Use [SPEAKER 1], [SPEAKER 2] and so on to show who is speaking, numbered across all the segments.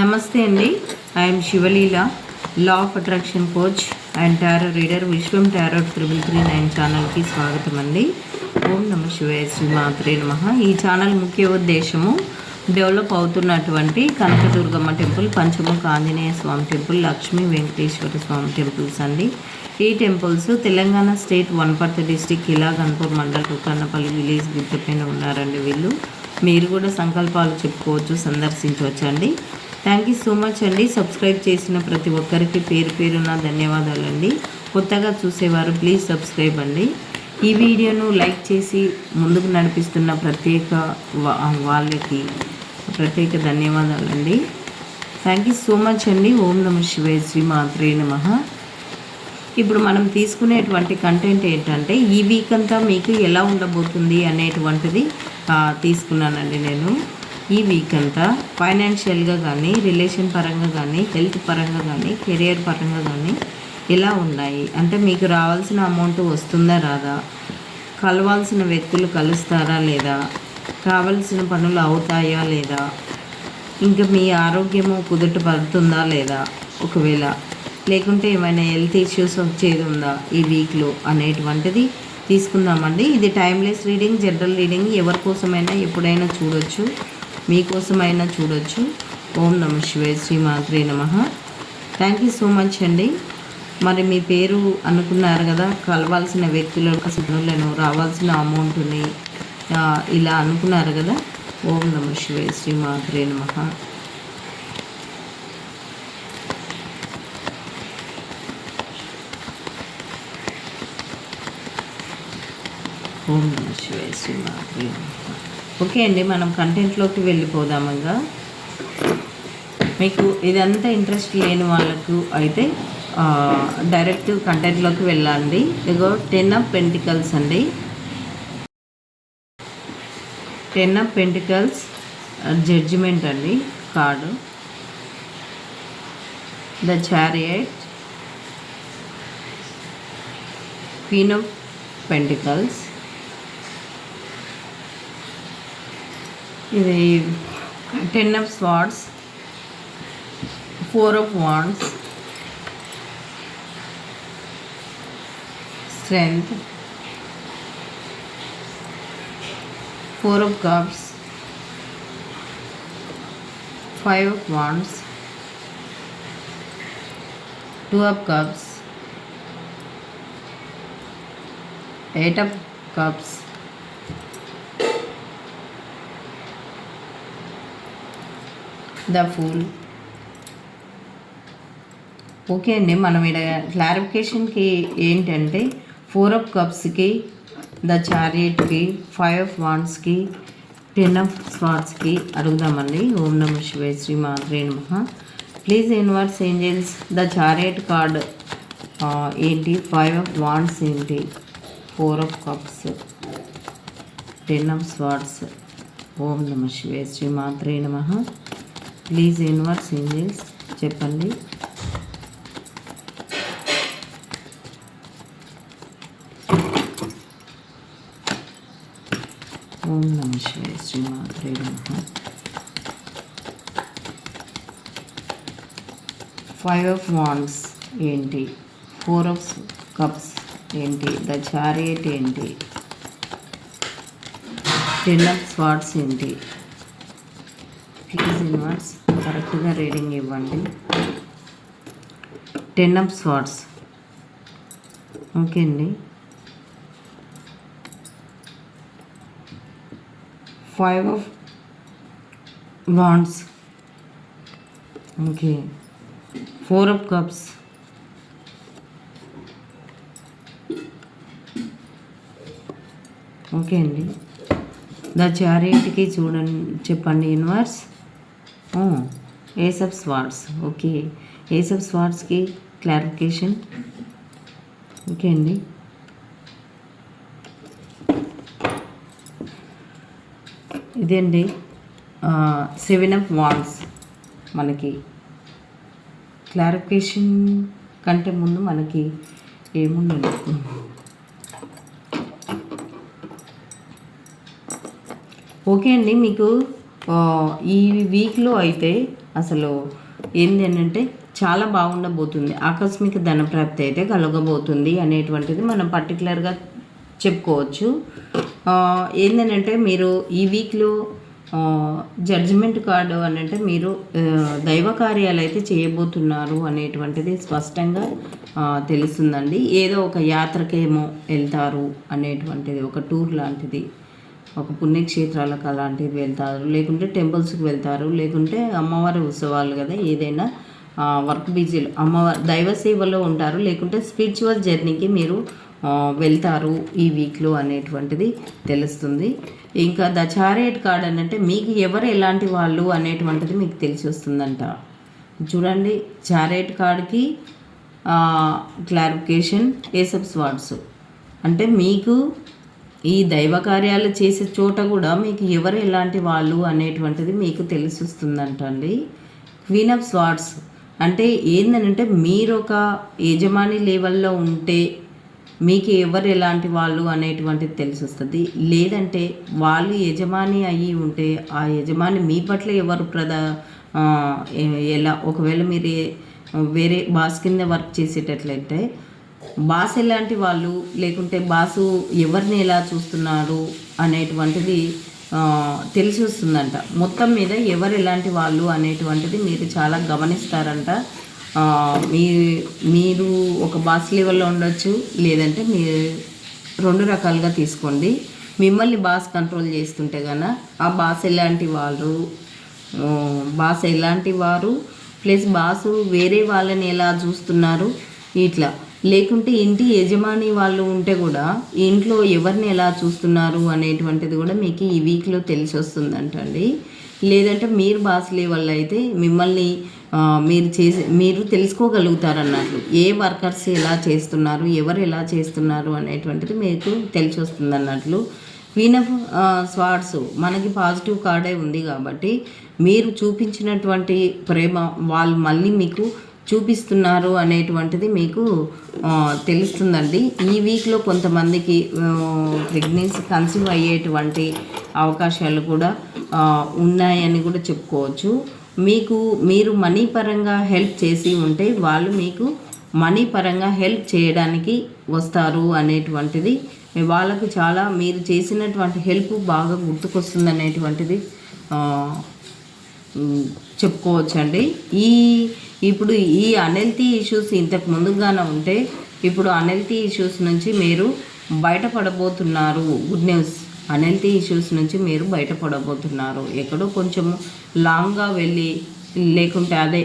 [SPEAKER 1] నమస్తే అండి. I'm Shivaleela law of attraction coach and tarot reader Vishwam tarot triple three nine ఛానల్కి స్వాగతం అండి. ఓం నమ శివాయ శ్రీమాత్రే నమ. ఈ ఛానల్ ముఖ్య ఉద్దేశము డెవలప్ అవుతున్నటువంటి Kanakadurgamma temple Panchamukha Anjaneya Swamy temple Lakshmi Venkateswara Swamy temples అండి. ఈ temples Telangana state Wanaparthy district ఇలా గన్పూర్ మండల్ కుక్కన్నపల్లి విలేజ్ గుర్తుపైన ఉన్నారండి వీళ్ళు. మీరు కూడా సంకల్పాలు చెప్పుకోవచ్చు సందర్శించవచ్చు అండి థ్యాంక్ యూ సో మచ్ అండి. సబ్స్క్రైబ్ చేసిన ప్రతి ఒక్కరికి పేరు పేరున ధన్యవాదాలండి. కొత్తగా చూసేవారు ప్లీజ్ సబ్స్క్రైబ్ అండి. ఈ వీడియోను లైక్ చేసి ముందుకు నడిపిస్తున్న ప్రత్యేక వా- వాళ్ళకి ప్రత్యేక ధన్యవాదాలండి. థ్యాంక్ యూ సో మచ్ అండి. ఓం నమ శివాయ శ్రీ మాత్రే నమ. ఇప్పుడు మనం తీసుకునేటువంటి కంటెంట్ ఏంటంటే ఈ వీక్ అంతా మీకు ఎలా ఉండబోతుంది అనేటువంటిది తీసుకున్నానండి నేను. ఈ వీక్ అంతా ఫైనాన్షియల్గా కానీ రిలేషన్ పరంగా కానీ హెల్త్ పరంగా కానీ కెరియర్ పరంగా కానీ ఎలా ఉన్నాయి? అంటే మీకు రావాల్సిన అమౌంట్ వస్తుందా రాదా? కలవాల్సిన వ్యక్తులు కలుస్తారా లేదా? కావలసిన పనులు అవుతాయా లేదా? ఇంకా మీ ఆరోగ్యము కుదుట పడుతుందా లేదా? ఒకవేళ లేకుంటే ఏమైనా హెల్త్ ఇష్యూస్ వచ్చేది ఉందా ఈ వీక్లో అనేటువంటిది తీసుకుందామండి. ఇది టైమ్లెస్ రీడింగ్ జనరల్ రీడింగ్ ఎవరి కోసమైనా ఎప్పుడైనా చూడొచ్చు. మీకోసమైనా చూడొచ్చు. ఓం నమ శివాయ శ్రీ మాత్రే నమ. థ్యాంక్ యూ సో మచ్ అండి. మరి మీ పేరు అనుకున్నారు కదా కలవాల్సిన వ్యక్తులను పనులను రావాల్సిన అమౌంట్ని ఇలా అనుకున్నారు కదా ఓం నమ శివాయ శ్రీ మాత్రే నమ. ఓం నమ శివాయ శ్రీ మాత్రే నమ. ఓకే అండి మనం కంటెంట్లోకి వెళ్ళిపోదాము ఇంకా. మీకు ఇదంతా ఇంట్రెస్ట్ లేని వాళ్ళకు అయితే డైరెక్ట్ కంటెంట్లోకి వెళ్ళండి. ఇగో టెన్ ఆఫ్ పెంటికల్స్ అండి. టెన్ ఆఫ్ పెంటికల్స్ జడ్జిమెంట్ అండి card the chariot queen of pentacles ఇది ten of swords four of wands strength four of cups five of wands two of cups eight of cups the fool. Okay అండి మనం ఇక్కడ క్లారిఫికేషన్కి ఏంటంటే four of కప్స్కి the చారియట్కి five of వాండ్స్కి ten of స్వాట్స్కి అడుగుదామండి. ఓం నమ శివాయ శ్రీ మాధురే నమ. Please universe angels the chariot card ఏంటి? ఫైవ్ ఆఫ్ వాండ్స్ ఏంటి? Four of cups ten of swords. ఓం నమ శివాయ శ్రీ మాధురే నమ. ప్లీజ్ ఇన్వర్స్ ఏంజల్స్ చెప్పండి. ఓం నమ శివాయ శ్రీ నమ. ఫైవ్ ఆఫ్ వాన్స్ ఏంటి? ఫోర్ ఆఫ్ కప్స్ ఏంటి? ద చారియట్ ఏంటి? టెన్ ఆఫ్ స్వాట్స్ ఏంటి? కరెక్ట్గా రీడింగ్ ఇవ్వండి. టెన్ ఆఫ్ స్వార్డ్స్ ఓకే అండి. Five of wands okay four of cups okay అండి. ద చారిటీకి చూడండి చెప్పండి universe ace of swords okay. Ace of స్వార్డ్స్కి clarification. Okay అండి. ఇదండి? సెవెన్ ఆఫ్ వాన్స్ మనకి. క్లారిఫికేషన్ కంటే ముందు మనకి ఏముండండి ఓకే అండి మీకు ఈ వీక్లో అయితే అసలు ఏంది అంటే చాలా బాగుండబోతుంది. ఆకస్మిక ధనప్రాప్తి అయితే కలగబోతుంది అనేటువంటిది మనం పర్టికులర్గా చెప్పుకోవచ్చు. ఏంటంటే మీరు ఈ వీక్లో జడ్జిమెంట్ కార్డు అని అంటే మీరు దైవ కార్యాలు అయితే చేయబోతున్నారు అనేటువంటిది స్పష్టంగా తెలుస్తుందండి. ఏదో ఒక యాత్రకేమో వెళ్తారు అనేటువంటిది ఒక టూర్ లాంటిది ఒక పుణ్యక్షేత్రాలకు అలాంటివి వెళ్తారు. లేకుంటే టెంపుల్స్కి వెళ్తారు. లేకుంటే అమ్మవారి ఉత్సవాలు కదా ఏదైనా వర్క్ బిజీలు. అమ్మవారి దైవ సేవలో ఉంటారు. లేకుంటే స్పిరిచువల్ జర్నీకి మీరు వెళ్తారు ఈ వీక్లో అనేటువంటిది తెలుస్తుంది. ఇంకా ద చారియట్ కార్డ్ అని అంటే మీకు ఎవరు ఎలాంటి వాళ్ళు అనేటువంటిది మీకు తెలిసి వస్తుందంట. చూడండి చారియట్ కార్డ్కి క్లారిఫికేషన్ ఏసప్స్ వార్డ్స్ అంటే మీకు ఈ దైవ కార్యాలు చేసే చోట కూడా మీకు ఎవరు ఎలాంటి వాళ్ళు అనేటువంటిది మీకు తెలిసి అండి క్వీన్ ఆఫ్ స్వార్ట్స్ అంటే ఏంటంటే మీరు ఒక యజమాని లెవెల్లో ఉంటే మీకు ఎవరు ఎలాంటి వాళ్ళు అనేటువంటిది తెలిసి వస్తుంది లేదంటే వాళ్ళు యజమాని అయ్యి ఉంటే ఆ యజమాని మీ పట్ల ఎవరు ప్రధా ఎలా ఒకవేళ మీరు వేరే బాస్ కింద వర్క్ చేసేటట్లయితే బాస్ ఎలాంటి వాళ్ళు? లేకుంటే బాసు ఎవరిని ఎలా చూస్తున్నారు అనేటువంటిది తెలిసి వస్తుందంట. మొత్తం మీద ఎవరు ఎలాంటి వాళ్ళు అనేటువంటిది మీరు చాలా గమనిస్తారంట. మీ మీరు ఒక బాస్ లెవెల్లో ఉండొచ్చు లేదంటే మీరు రెండు రకాలుగా తీసుకోండి. మిమ్మల్ని బాస్ కంట్రోల్ చేస్తుంటే కనుక ఆ బాస్ ఎలాంటి వాళ్ళు బాస్ ఎలాంటి వారు ప్లస్ బాసు వేరే వాళ్ళని ఎలా చూస్తున్నారు ఇట్లా. లేకుంటే ఇంటి యజమాని వాళ్ళు ఉంటే కూడా ఇంట్లో ఎవరిని ఎలా చూస్తున్నారు అనేటువంటిది కూడా మీకు ఈ వీక్లో తెలిసి వస్తుందంటండి లేదంటే మీరు బాసులే లెవెల్ అయితే మిమ్మల్ని మీరు చేసే మీరు తెలుసుకోగలుగుతారన్నట్లు. ఏ వర్కర్స్ ఎలా చేస్తున్నారు ఎవరు ఎలా చేస్తున్నారు అనేటువంటిది మీకు తెలిసి వస్తుంది అన్నట్లు క్వీన్ ఆఫ్ స్వార్డ్స్ మనకి పాజిటివ్ కార్డే ఉంది కాబట్టి మీరు చూపించినటువంటి ప్రేమ వాళ్ళు మళ్ళీ మీకు చూపిస్తున్నారు అనేటువంటిది మీకు తెలుస్తుందండి. ఈ వీక్లో కొంతమందికి ప్రెగ్నెన్సీ కన్సీవ్ అయ్యేటువంటి అవకాశాలు కూడా ఉన్నాయని కూడా చెప్పుకోవచ్చు. మీకు మీరు మనీ పరంగా హెల్ప్ చేసి ఉంటే వాళ్ళు మీకు మనీ పరంగా హెల్ప్ చేయడానికి వస్తారు అనేటువంటిది. వాళ్ళకు చాలా మీరు చేసినటువంటి హెల్ప్ బాగా గుర్తుకొస్తుంది అనేటువంటిది చెప్పుకోవచ్చండి. ఈ ఇప్పుడు ఈ అనెల్తీ ఇష్యూస్ ఇంతకు ముందుగానే ఉంటే ఇప్పుడు అనెల్తీ ఇష్యూస్ నుంచి మీరు బయటపడబోతున్నారు. Good news. అనెల్తీ ఇష్యూస్ నుంచి మీరు బయటపడబోతున్నారు. ఎక్కడో కొంచెం లాంగ్గా వెళ్ళి లేకుంటే అదే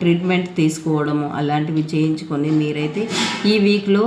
[SPEAKER 1] ట్రీట్మెంట్ తీసుకోవడము అలాంటివి చేయించుకొని మీరైతే ఈ వీక్లో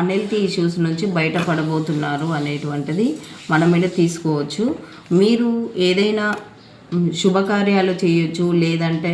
[SPEAKER 1] అనెల్తీ ఇష్యూస్ నుంచి బయటపడబోతున్నారు అనేటువంటిది మన మీద తీసుకోవచ్చు. మీరు ఏదైనా శుభకార్యాలు చేయొచ్చు లేదంటే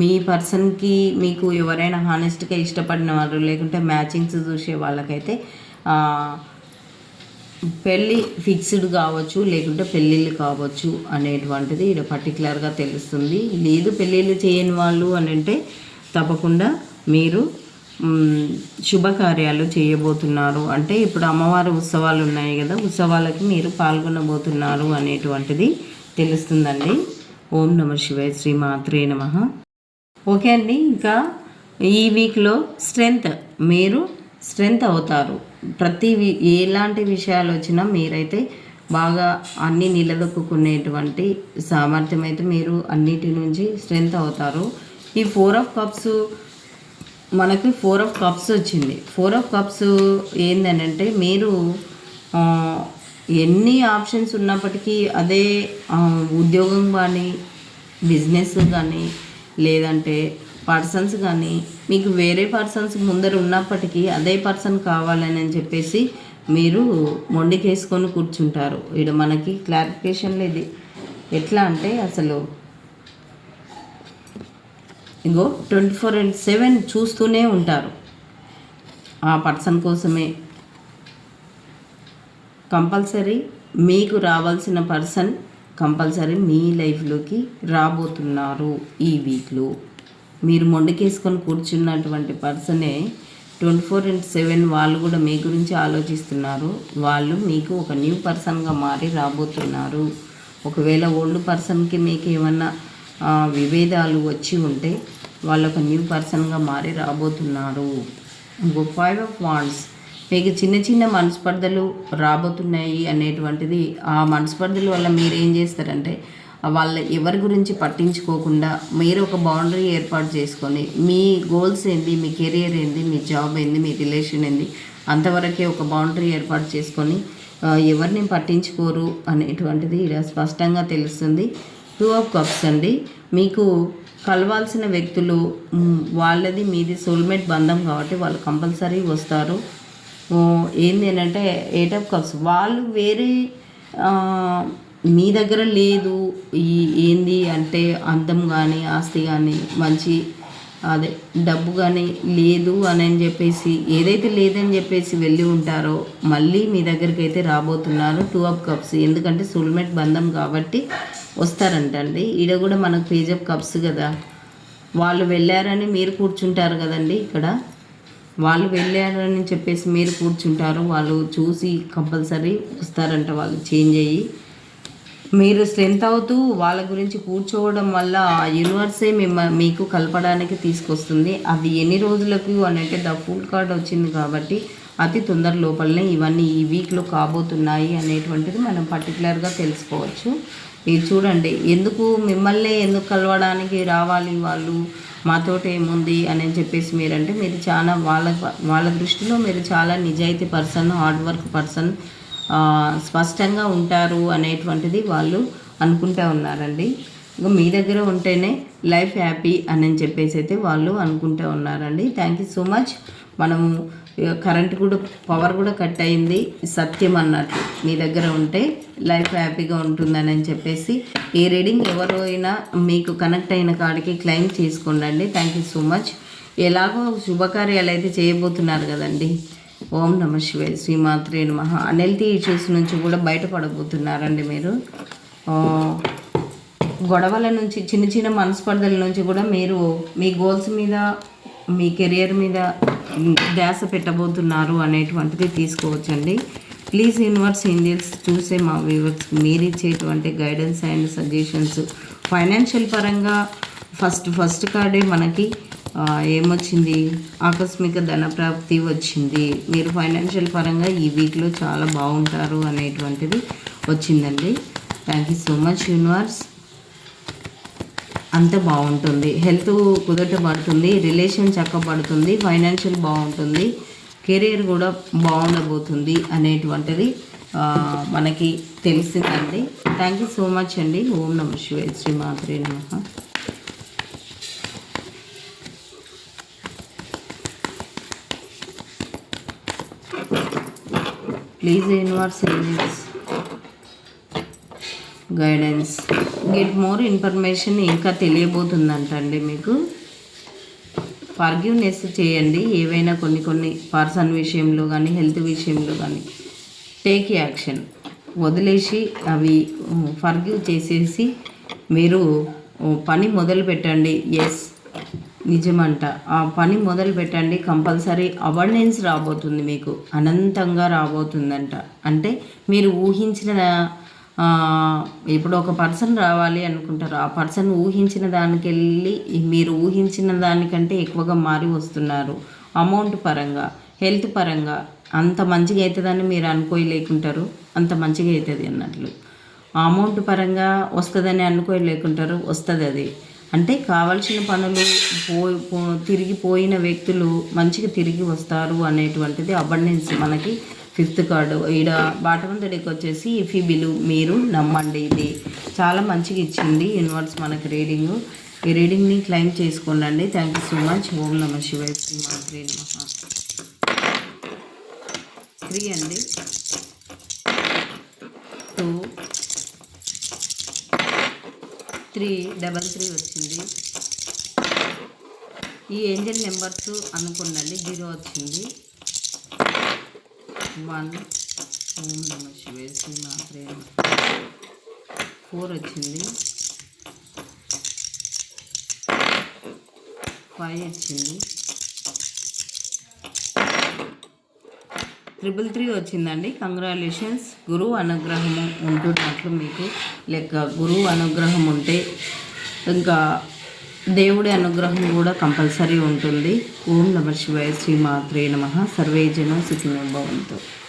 [SPEAKER 1] మీ పర్సన్కి మీకు ఎవరైనా హానెస్ట్గా ఇష్టపడిన వారు లేకుంటే మ్యాచింగ్స్ చూసే వాళ్ళకైతే పెళ్ళి ఫిక్స్డ్ కావచ్చు లేకుంటే పెళ్ళిళ్ళు కావచ్చు అనేటువంటిది ఇక్కడ పర్టికులర్గా తెలుస్తుంది. లేదు పెళ్ళిళ్ళు చేయని వాళ్ళు అని అంటే తప్పకుండా మీరు శుభకార్యాలు చేయబోతున్నారు. అంటే ఇప్పుడు అమ్మవారి ఉత్సవాలు ఉన్నాయి కదా ఉత్సవాలకి మీరు పాల్గొనబోతున్నారు అనేటువంటిది తెలుస్తుందండి. ఓం నమ శివాయ శ్రీ మాత్రే నమ. ఓకే అండి ఇంకా ఈ వీక్లో స్ట్రెంగ్త్ మీరు స్ట్రెంగ్త్ అవుతారు. ప్రతి ఎలాంటి విషయాలు వచ్చినా మీరైతే బాగా అన్నీ నిలదొక్కునేటువంటి సామర్థ్యం అయితే మీరు అన్నిటి నుంచి స్ట్రెంగ్త్ అవుతారు. ఈ ఫోర్ ఆఫ్ కప్స్ మనకి ఫోర్ ఆఫ్ కప్స్ వచ్చింది. ఫోర్ ఆఫ్ కప్స్ ఏందనంటే మీరు ఎన్ని ఆప్షన్స్ ఉన్నప్పటికీ అదే ఉద్యోగం కానీ బిజినెస్ కానీ లేదంటే పర్సన్స్ కానీ మీకు వేరే పర్సన్స్ ముందర ఉన్నప్పటికీ అదే పర్సన్ కావాలని అని చెప్పేసి మీరు మొండికేసుకొని కూర్చుంటారు. ఇక్కడ మనకి క్లారిఫికేషన్ లేదు. ఎట్లా అంటే అసలు ఇగో ట్వంటీ ఫోర్ అండ్ సెవెన్ చూస్తూనే ఉంటారు. ఆ పర్సన్ కోసమే కంపల్సరీ మీకు రావాల్సిన పర్సన్ కంపల్సరీ మీ లైఫ్లోకి రాబోతున్నారు ఈ వీక్లో. మీరు మొండికేసుకొని కూర్చున్నటువంటి పర్సనే ట్వంటీ ఫోర్ ఇంటూ సెవెన్ వాళ్ళు కూడా మీ గురించి ఆలోచిస్తున్నారు. వాళ్ళు మీకు ఒక న్యూ పర్సన్గా మారి రాబోతున్నారు. ఒకవేళ ఓల్డ్ పర్సన్కి మీకు ఏమన్నా విభేదాలు వచ్చి ఉంటే వాళ్ళు ఒక న్యూ పర్సన్గా మారి రాబోతున్నారు. ఇంకో ఫైవ్ ఆఫ్ వాండ్స్ మీకు చిన్న చిన్న మనస్పర్ధలు రాబోతున్నాయి అనేటువంటిది ఆ మనస్పర్ధల వల్ల మీరు ఏం చేస్తారంటే వాళ్ళ ఎవరి గురించి పట్టించుకోకుండా మీరు ఒక బౌండరీ ఏర్పాటు చేసుకొని మీ గోల్స్ ఏంది మీ కెరియర్ ఏంది మీ జాబ్ ఏంది మీ రిలేషన్ ఏంది అంతవరకే ఒక బౌండరీ ఏర్పాటు చేసుకొని ఎవరిని పట్టించుకోరు అనేటువంటిది ఇలా స్పష్టంగా తెలుస్తుంది. టూ ఆఫ్ కప్స్ అండి. మీకు కలవాల్సిన వ్యక్తులు వాళ్ళది మీది సోల్మేట్ బంధం కాబట్టి వాళ్ళు కంపల్సరీ వస్తారు. ఏంది అంటే ఎయిట్ ఆఫ్ కప్స్ వాళ్ళు వేరే మీ దగ్గర లేదు ఈ ఏంది అంటే అందం కానీ ఆస్తి కానీ మంచి అదే డబ్బు కానీ లేదు అని అని చెప్పేసి ఏదైతే లేదని చెప్పేసి వెళ్ళి ఉంటారో మళ్ళీ మీ దగ్గరికి అయితే రాబోతున్నారు టూ ఆఫ్ కప్స్ ఎందుకంటే సోల్మేట్ బంధం కాబట్టి వస్తారంటండి. ఈడ కూడా మనకు పేజ్ ఆఫ్ కప్స్ కదా. వాళ్ళు వెళ్ళారని మీరు కూర్చుంటారు కదండి ఇక్కడ. వాళ్ళు వెళ్ళారని చెప్పేసి మీరు కూర్చుంటారు. వాళ్ళు చూసి కంపల్సరీ వస్తారంట వాళ్ళు చేంజ్ అయ్యి. మీరు స్ట్రెంత్ అవుతూ వాళ్ళ గురించి కూర్చోవడం వల్ల ఆ యూనివర్సే మిమ్మ మీకు కలపడానికి తీసుకొస్తుంది. అది ఎన్ని రోజులకు అని అంటే ద ఫుల్ కార్డ్ వచ్చింది కాబట్టి అతి తొందర లోపలనే ఇవన్నీ ఈ వీక్లో కాబోతున్నాయి అనేటువంటిది మనం పర్టికులర్గా తెలుసుకోవచ్చు. ఇది చూడండి ఎందుకు మిమ్మల్ని ఎందుకు కలవడానికి రావాలి వాళ్ళు? మాతోటి ఏముంది అని చెప్పేసి మీరంటే మీరు చాలా వాళ్ళ వాళ్ళ దృష్టిలో మీరు చాలా నిజాయితీ పర్సన్ హార్డ్ వర్క్ పర్సన్ స్పష్టంగా ఉంటారు అనేటువంటిది వాళ్ళు అనుకుంటూ ఉన్నారండి. ఇంకా మీ దగ్గర ఉంటేనే లైఫ్ హ్యాపీ అని చెప్పేసి అయితే వాళ్ళు అనుకుంటూ ఉన్నారండి. థ్యాంక్ యూ సో మచ్ మనము కరెంట్ కూడా పవర్ కూడా కట్ అయింది. సత్యం అన్నట్టు మీ దగ్గర ఉంటే లైఫ్ హ్యాపీగా ఉంటుందని అని చెప్పేసి ఈ రీడింగ్ ఎవరు అయినా మీకు కనెక్ట్ అయిన కాడికి క్లెయిమ్ చేసుకోండి థ్యాంక్ యూ సో మచ్ ఎలాగో శుభకార్యాలు అయితే చేయబోతున్నారు కదండి. ఓం నమ శివే శ్రీమాత్రే నమ. అన్హెల్తీ ఇష్యూస్ నుంచి కూడా బయటపడబోతున్నారండి మీరు. గొడవల నుంచి చిన్న చిన్న మనస్పర్ధల నుంచి కూడా మీరు మీ గోల్స్ మీద మీ కెరియర్ మీద ధ్యాస పెట్టబోతున్నారు అనేటువంటిది తీసుకోవచ్చండి. ప్లీజ్ యూనివర్స్ ఇండియన్స్ చూసే మా వ్యూవర్స్ మీరు ఇచ్చేటువంటి గైడెన్స్ అండ్ సజెషన్స్ ఫైనాన్షియల్ పరంగా ఫస్ట్ ఫస్ట్ కార్డే మనకి ఏమొచ్చింది? ఆకస్మిక ధనప్రాప్తి వచ్చింది. మీరు ఫైనాన్షియల్ పరంగా ఈ వీక్లో చాలా బాగుంటారు అనేటువంటిది వచ్చిందండి. Thank you so much universe అంత బాగుంటుంది. హెల్త్ కుదట పడుతుంది రిలేషన్ చక్కబడుతుంది ఫైనాన్షియల్ బాగుంటుంది కెరీర్ కూడా బాగుండబోతుంది అనేటువంటిది మనకి తెలిసిందండి. థ్యాంక్ యూ సో మచ్ అండి. ఓం నమ శివాయ. శ్రీ మాత్రే నమ. Please universe agents guidance get more information ఇంకా తెలియబోతుందంటండి మీకు. ఫర్గ్యూనెస్ చేయండి. ఏవైనా కొన్ని కొన్ని పర్సన్ విషయంలో కానీ హెల్త్ విషయంలో కానీ టేక్ యాక్షన్ వదిలేసి అవి ఫర్గ్యూ చేసేసి మీరు పని మొదలు పెట్టండి. ఎస్ నిజమంట. ఆ పని మొదలు పెట్టండి. కంపల్సరీ అవర్నెన్స్ రాబోతుంది మీకు. అనంతంగా రాబోతుందంట. అంటే మీరు ఊహించిన ఇప్పుడు ఒక పర్సన్ రావాలి అనుకుంటారు. ఆ పర్సన్ ఊహించిన దానికి వెళ్ళి మీరు ఊహించిన దానికంటే ఎక్కువగా మారి వస్తున్నారు. అమౌంట్ పరంగా హెల్త్ పరంగా అంత మంచిగా అవుతుందని మీరు అనుకోలేకుంటారు. అంత మంచిగా అవుతుంది అన్నట్లు. అమౌంట్ పరంగా వస్తుందని అనుకోలేకుంటారు. వస్తుంది అది. అంటే కావాల్సిన పనులు పో తిరిగిపోయిన వ్యక్తులు మంచిగా తిరిగి వస్తారు అనేటువంటిది అబండెన్స్ మనకి ఫిఫ్త్ కార్డు. ఈడ బాటమ్ తడికి వచ్చేసి ఇఫ్ ఈ బిలు మీరు నమ్మండి ఇది. చాలా మంచిగా ఇచ్చింది యూనివర్స్ మనకి రీడింగ్ ఈ రీడింగ్ని క్లైమ్ చేసుకోండి థ్యాంక్ యూ సో మచ్ ఓం నమ శివాయ శ్రీ మాత్రే త్రీ అండి. టూ త్రీ డబల్ త్రీ వచ్చింది. ఈ ఏంజల్ నెంబర్స్ అనుకోండి జీరో వచ్చింది. వన్ ఓం నమ శివే శ్రీమాత్రే ఫోర్ వచ్చింది ఫైవ్ వచ్చింది ట్రిపుల్ త్రీ వచ్చిందండి. కంగ్రాచులేషన్స్. గురువు అనుగ్రహము ఉంటున్నట్లు మీకు లెక్క. గురువు అనుగ్రహం ఉంటే ఇంకా దేవుడి అనుగ్రహం కూడా కంపల్సరీ ఉంటుంది. ఓం నమ శివాయ శ్రీ మాత్రే నమ. సర్వే జన సుఖినో భవంతు.